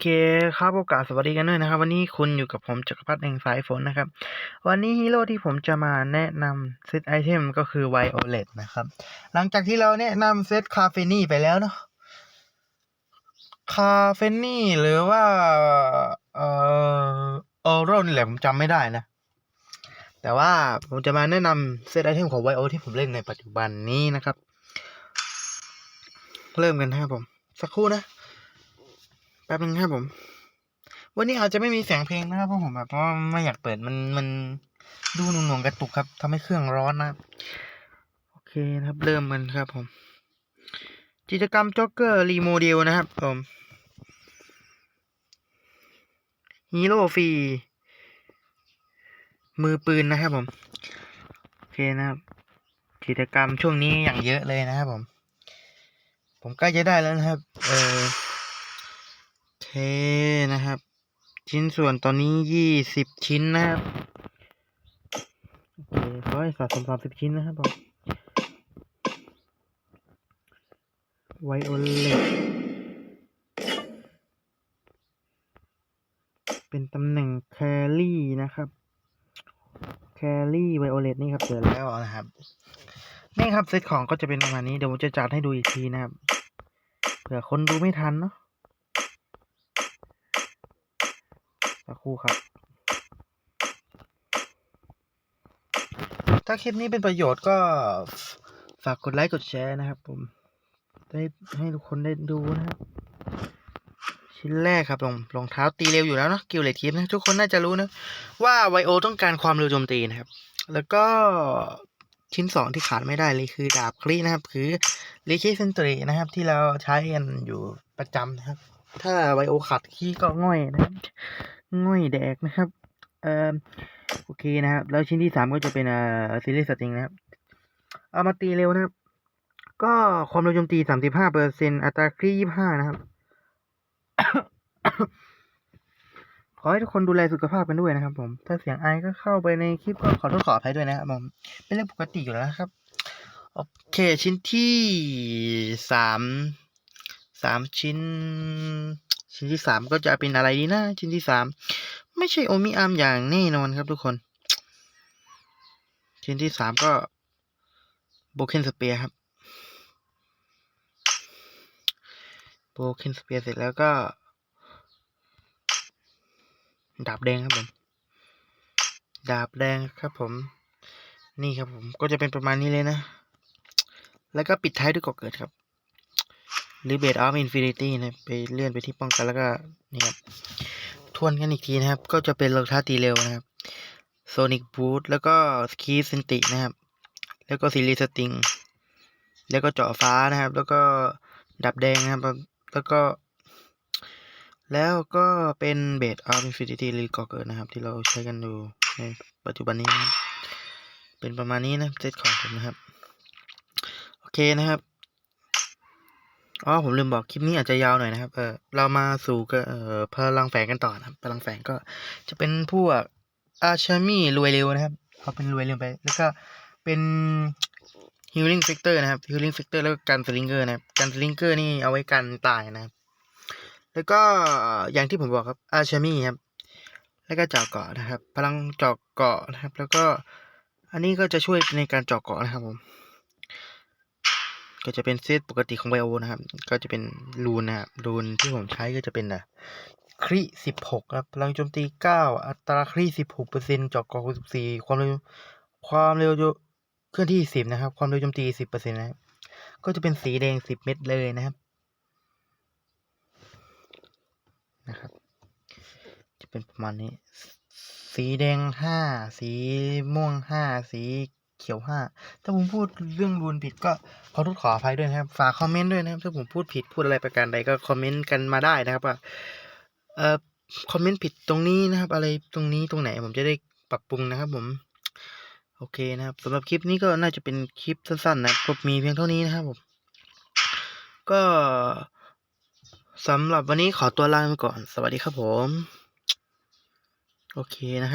เคครับโอกาสสวัสดีกันด้วยนะครับ วันนี้คุณอยู่กับผมจักรพัฒน์แห่งสายฝนนะครับ วันนี้ฮีโร่ที่ผมจะมาแนะนำเซตไอเทมก็คือไวโอเลตนะครับ หลังจากที่เราแนะนำเซตคาเฟนี่ไปแล้วเนาะคาเฟนี่หรือว่า เอ่อออโรนี่แหละผมจำไม่ได้นะ แต่ว่าผมจะมาแนะนำเซตไอเทมของไวโอที่ผมเล่นในปัจจุบันนี้นะครับ เริ่มกันนะครับผม สักครู่นะ แป๊บนึงครับผม วันนี้อาจจะไม่มีเสียงเพลงนะครับเพราะผมแบบว่าไม่อยากเปิดมันมันดูหน่วงๆกระตุกครับทำให้เครื่องร้อนนะครับโอเคนะครับ เริ่มกันครับ ผม กิจกรรมจ็อกเกอร์รีโมเดลนะครับผมฮีโร่ฟรีมือปืนนะครับผม โอเคนะครับกิจกรรมช่วงนี้อย่างเยอะเลยนะครับผม ผมใกล้จะได้แล้วนะครับ เออโอ เคนะครับ ชิ้นส่วนตอนนี้ยี่สิบชิ้นนะครับโอเคขอให้สะสมสามสิบชิ้นนะครับผมไวโอเลตเป็นตำแหน่งแครี่นะครับแครี่ไวโอเลตนี่ครับเจอแล้วนะครับ นี่ครับเซตของก็จะเป็นประมาณนี้เดี๋ยวผมจะจัดให้ดูอีกทีนะครับเผื่อคนดูไม่ทันเนาะ สัก คู่ครับ ถ้าคลิปนี้เป็นประโยชน์ก็ฝากกดไลค์กดแชร์นะครับ ผม ได้ให้ทุกคนได้ดูนะครับชิ้นแรกครับรองรองเท้าตีเร็วอยู่แล้วเนาะกิลเลทีฟนะทุกคนน่าจะรู้นะว่าไวโอต้องการความเร็วโจมตีนะครับ แล้วก็ชิ้นสองที่ขาดไม่ได้เลยคือดาบคลีนะครับ คือลิคิเซนตรีนะครับ ที่เราใช้กันอยู่ประจำนะครับ ถ้าไวโอขัดขี้ก็ง่อยนะครับ ง่อยแดกนะครับเอ่อโอเคนะครับ แล้วชิ้นที่สามก็จะเป็นเอ่อซีรีส์สตริงนะครับ เอามาตีเร็วนะครับ ก็ความเร็วโจมตีสามสิบห้าเปอร์เซ็นต์อัตราคลี่ยี่ห้านะครับ ขอให้ทุกคนดูแลสุขภาพกันด้วยนะครับ ผม ถ้าเสียงไอก็เข้าไปในคลิปก็ขอโทษขออภัยด้วยนะครับผมเป็นเรื่องปกติอยู่แล้วครับ โอเคชิ้นที่สามสามชิ้น ชิ้นที่สามก็จะเป็นอะไรดีนะชิ้นที่สามไม่ใช่โอมิอามอย่างแน่นอนครับทุกคน ชิ้นที่สามก็โบเคนสเปียครับโบเคนสเปียเสร็จแล้วก็ดาบแดงครับผม ดาบแดงครับผม นี่ครับผมก็จะเป็นประมาณนี้เลยนะ แล้วก็ปิดท้ายด้วยกอเกิดครับ หรือเบดออฟอินฟินิตี้นะไปเลื่อนไปที่ป้องกันแล้วก็นี่ครับทวนกันอีกทีนะครับ ก็จะเป็นรองเท้าตีเร็วนะครับโซนิกบูทแล้วก็สกีเซนตินะครับ แล้วก็ซีรีสติง แล้วก็เจาะฟ้านะครับ แล้วก็ดับแดงนะครับ แล้วก็ แล้วก็เป็นเบดออฟอินฟินิตี้รีกอเกิดนะครับ ที่เราใช้กันอยู่ในปัจจุบันนี้นะเป็นประมาณนี้นะเซตของผมนะครับ โอเคนะครับ อ๋อผมลืมบอกคลิปนี้อาจจะยาวหน่อยนะครับ เออเรามาสู่กับเอ่อพลังแฝงกันต่อนะครับ พลังแฝงก็จะเป็นพวกอาชามีรวยเร็วนะครับเอาเป็นรวยเร็วไป แล้วก็เป็น healing factor นะครับ healing factor แล้วก็กันสลิงเกอร์นะครับกันสลิงเกอร์นี่เอาไว้กันตายนะครับ แล้วก็อย่างที่ผมบอกครับอาชามีครับ แล้วก็เจาะเกาะนะครับ พลังเจาะเกาะนะครับ แล้วก็อันนี้ก็จะช่วยในการเจาะเกาะนะครับผม ก็จะเป็นเซตปกติของไบโอนะครับ ก็จะเป็นรูนนะครับรูนที่ผมใช้ก็จะเป็นอะครีสิบหกครับพลังโจมตีเก้าอัตราครีสิบหกเปอร์เซ็นต์จอกกอสิบสี่ความเร็วความเร็วเคลื่อนที่สิบนะครับ ความเร็วโจมตีสิบเปอร์เซ็นต์นะครับก็จะเป็นสีแดงสิบเม็ดเลยนะครับนะครับ จะเป็นประมาณนี้ สีแดงห้าสีม่วงห้าสี เขียวห้าถ้าผมพูดเรื่องรูนผิดก็ขอโทษขออภัยด้วยนะครับ ฝากคอมเมนต์ด้วยนะครับ ถ้าผมพูดผิดพูดอะไรประการใดก็คอมเมนต์กันมาได้นะครับว่าเอ่อคอมเมนต์ผิดตรงนี้นะครับ อะไรตรงนี้ตรงไหนผมจะได้ปรับปรุงนะครับ ผมโอเคนะครับสำหรับคลิปนี้ก็น่าจะเป็นคลิปสั้นๆนะครับก็มีเพียงเท่านี้นะครับผมก็สำหรับวันนี้ขอตัวลาไปก่อน สวัสดีครับผม โอเคนะครับ